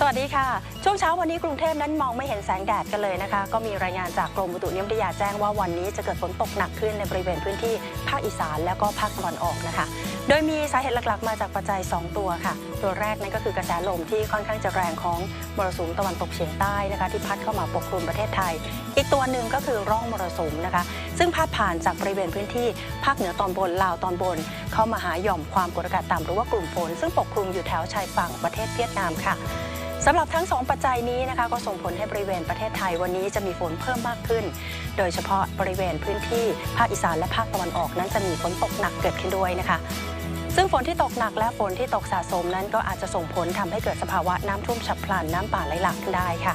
สวัสดีค่ะ ช่วงเช้าวันนี้กรุงเทพนั้นมองไม่เห็นแสงแดดกันเลยนะคะ ก็มีรายงานจากกรมอุตุนิยมวิทยาแจ้งว่าวันนี้จะเกิดฝนตกหนักขึ้นในบริเวณพื้นที่ภาคอีสาน แล้วก็ภาคตะวันออกนะคะ โดยมีสาเหตุหลักๆ มาจากปัจจัย 2 ตัวค่ะ ตัวแรกนั่นก็คือกระแสลมที่ค่อนข้างจะแรงของมรสุมตะวันตกเฉียงใต้นะคะที่พัดเข้ามาปกคลุมประเทศไทย อีกตัวหนึ่งก็คือร่องมรสุมนะคะ ซึ่งพาดผ่านจากบริเวณพื้นที่ภาคเหนือตอนบนลาวตอนบน เข้ามาหาหย่อมความกดอากาศต่ำหรือว่ากลุ่มฝนซึ่งปกคลุมอยู่แถวชายฝั่งประเทศเวียดนามค่ะ สำหรับทั้งสองปัจจัยนี้นะคะก็ส่งผลให้บริเวณประเทศไทยวันนี้จะมีฝนเพิ่มมากขึ้น โดยเฉพาะบริเวณพื้นที่ภาคอีสานและภาคตะวันออกนั้นจะมีฝนตกหนักเกิดขึ้นด้วยนะคะ ซึ่งฝนที่ตกหนักและฝนที่ตกสะสมนั้นก็อาจจะส่งผลทำให้เกิดสภาวะน้ำท่วมฉับพลันน้ำป่าไหลหลากได้ค่ะ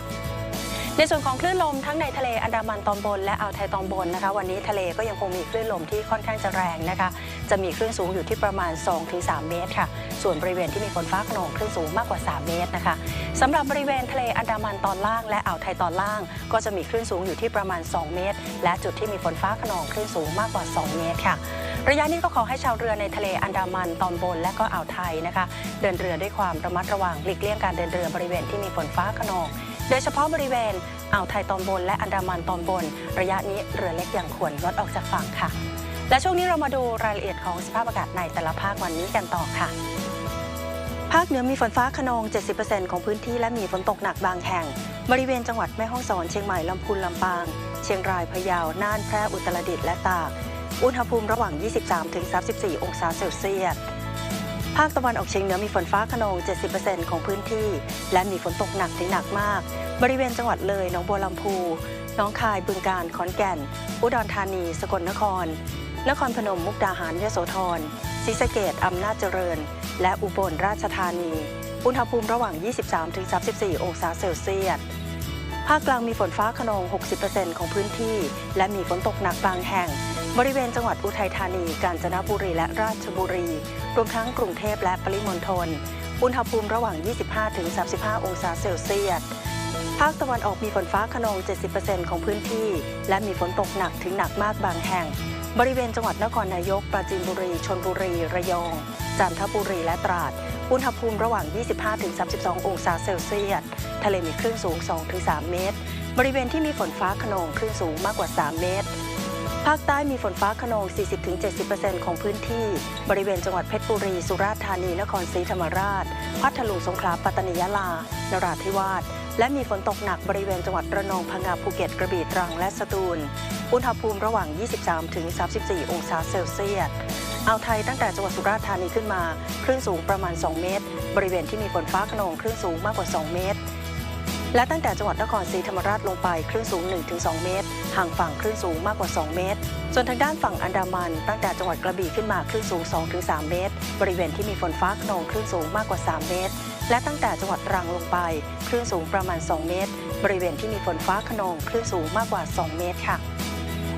ในส่วนของคลื่นลมทั้งในทะเลอันดามันตอนบนและอ่าวไทยตอนบนนะคะ วันนี้ทะเลก็ยังคงมีคลื่นลมที่ค่อนข้างจะแรงนะคะ จะมีคลื่นสูงอยู่ที่ประมาณ 2-3 เมตรค่ะ ส่วนบริเวณที่มีฝนฟ้าขนองคลื่นสูงมากกว่า 3 เมตรนะคะสำหรับบริเวณทะเลอันดามันตอนล่างและอ่าวไทยตอนล่าง ก็จะมีคลื่นสูงอยู่ที่ประมาณ 2 เมตร และจุดที่มีฝนฟ้าขนองคลื่นสูงมากกว่า 2 เมตรค่ะระยะนี้ก็ขอให้ชาวเรือในทะเลอันดามันตอนบนและก็อ่าวไทยนะคะ เดินเรือด้วยความระมัดระวังหลีกเลี่ยงการเดินเรือบริเวณที่มีฝนฟ้าขนอง โดยเฉพาะบริเวณอ่าวไทยตอนบน และอันดามันตอนบน ระยะนี้เรือเล็กอย่างควรงดออกจากฝั่งค่ะ และช่วงนี้เรามาดูรายละเอียดของสภาพอากาศในแต่ละภาควันนี้กันต่อค่ะภาคเหนือมีฝนฟ้าขนอง 70%ของพื้นที่และมีฝนตกหนักบางแห่ง บริเวณจังหวัดแม่ฮ่องสอนเชียงใหม่ลำพูนลำปาง เชียงรายพะเยา น่านแพร่อุตรดิตถ์และตาก อุณหภูมิระหว่าง 23-34 องศาเซลเซียส ภาคตะวันออกเฉียงเหนือมีฝนฟ้าขนอง 70%ของพื้นที่ และมีฝนตกหนักถึงหนักมาก บริเวณจังหวัดเลยหนองบัวลำพูหนองคายบึงกาฬขอนแก่น อุดรธานี สกลนคร นครพนมมุกดาหารยโสธรศรีสะเกดอำนาจเจริญ และอุบลราชธานี อุณหภูมิระหว่าง 23-34 องศาเซลเซียสภาคกลางมีฝนฟ้าขนอง 60%ของพื้นที่ และมีฝนตกหนักบางแห่ง บริเวณจังหวัดอุทัยธานี กาญจนบุรี และราชบุรี รวมทั้งกรุงเทพและปริมณฑล อุณหภูมิระหว่าง 25-35 องศาเซลเซียส ภาคตะวันออกมีฝนฟ้าขนอง 70%ของพื้นที่ และมีฝนตกหนักถึงหนักมากบางแห่ง บริเวณจังหวัดนครนายก ปราจีนบุรี ชนบุรี ระยอง จันทบุรี และตราด อุณหภูมิระหว่าง 25-32 องศาเซลเซียส ทะเลมีคลื่นสูง 2-3 เมตร บริเวณที่มีฝนฟ้าขนองคลื่นสูงมากกว่า 3 เมตร ภาคใต้มีฝนฟ้าขนอง 40-70%ของพื้นที่ บริเวณจังหวัดเพชรบุรี สุราษฎร์ธานี นครศรีธรรมราช พัทลุง สงขลา ปัตตานียะลา นราธิวาส และมีฝนตกหนักบริเวณจังหวัดระนอง พังงา ภูเก็ต กระบี่ ตรัง และสตูล อุณหภูมิระหว่าง 23-34 องศาเซลเซียสอ่าวไทยตั้งแต่จังหวัดสุราษฎร์ธานีขึ้นมา คลื่นสูงประมาณ 2 เมตร บริเวณที่มีฝนฟ้าขนองคลื่นสูงมากกว่า 2 เมตร และตั้งแต่จังหวัดนครศรีธรรมราชลงไปคลื่นสูง 1-2 เมตร ห่างฝั่งคลื่นสูงมากกว่า 2 เมตร ส่วนทางด้านฝั่งอันดามัน ตั้งแต่จังหวัดกระบี่ขึ้นมาคลื่นสูง 2-3 เมตร บริเวณที่มีฝนฟ้าขนองคลื่นสูงมากกว่า 3 เมตร และตั้งแต่จังหวัดตรังลงไปคลื่นสูงประมาณ 2 เมตร บริเวณที่มีฝนฟ้าขนองคลื่นสูงมากกว่า 2 เมตรค่ะ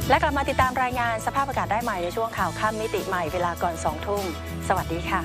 และกลับมาติดตามรายงานสภาพอากาศได้ใหม่ในช่วงข่าวค่ำมิติใหม่เวลาก่อน2ทุ่มสวัสดีค่ะ